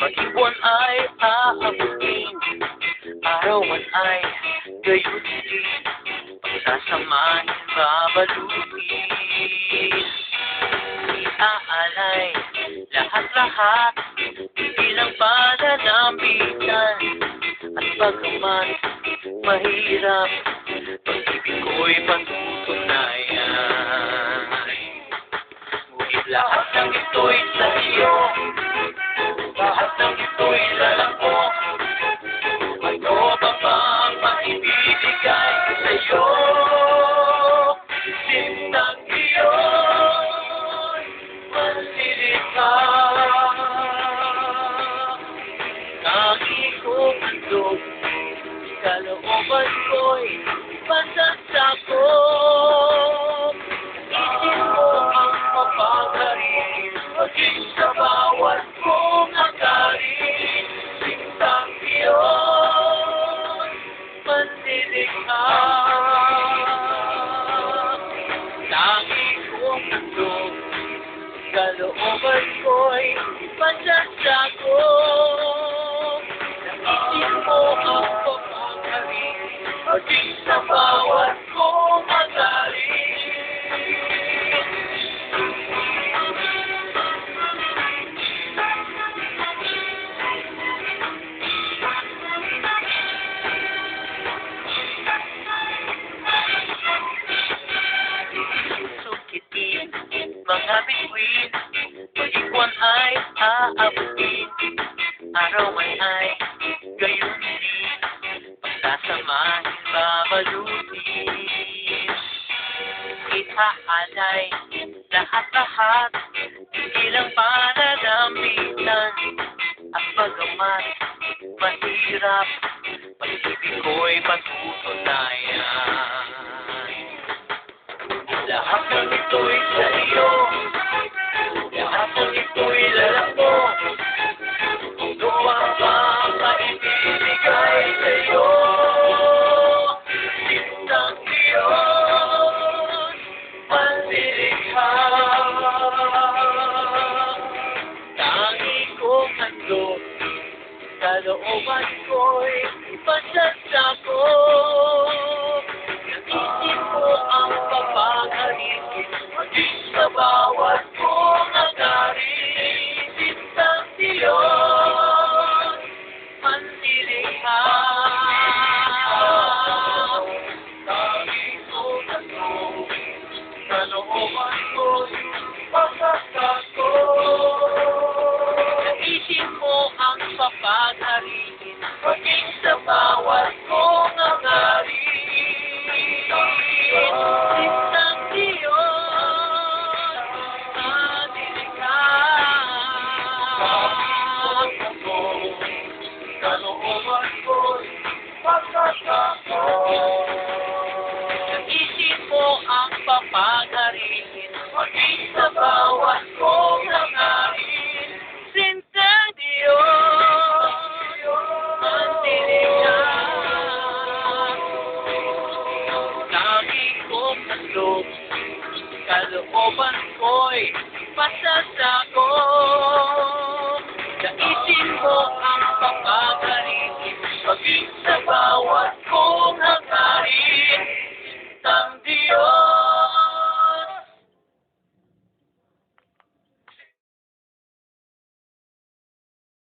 Maging buwan ay aabutin Araw man ay gayon din Pagsasamahin, babalutin Iaalay lahat-lahat Bilang pananambitan At bagaman mahirap Pag-ibig ko'y patutunayan. Ngunit lahat ng ito'y sa iyo Kalooban ko'y masasakop Naisip mo ang papagaling Maging sa bawat kong magaling mga aabutin Araw man ay gayon din Pagsasamahin, babalutin Itaalay lahat-lahat Hindi lang pananambitan At bagamat mahirap Pag-ibig ko'y patutunayan. Lahat ng ito'y sa iyo Ng ito'y lalako Ano pa ba ang maibibigay sa'yo? Sintang iyon Manlilikha Tangi kong handog Kalooban ko'y pasasakop Naisip ko ang papagaling Maging sa bawat nandog Kalooban ko'y pasasakop Naisip mo ang papagaling Maging sa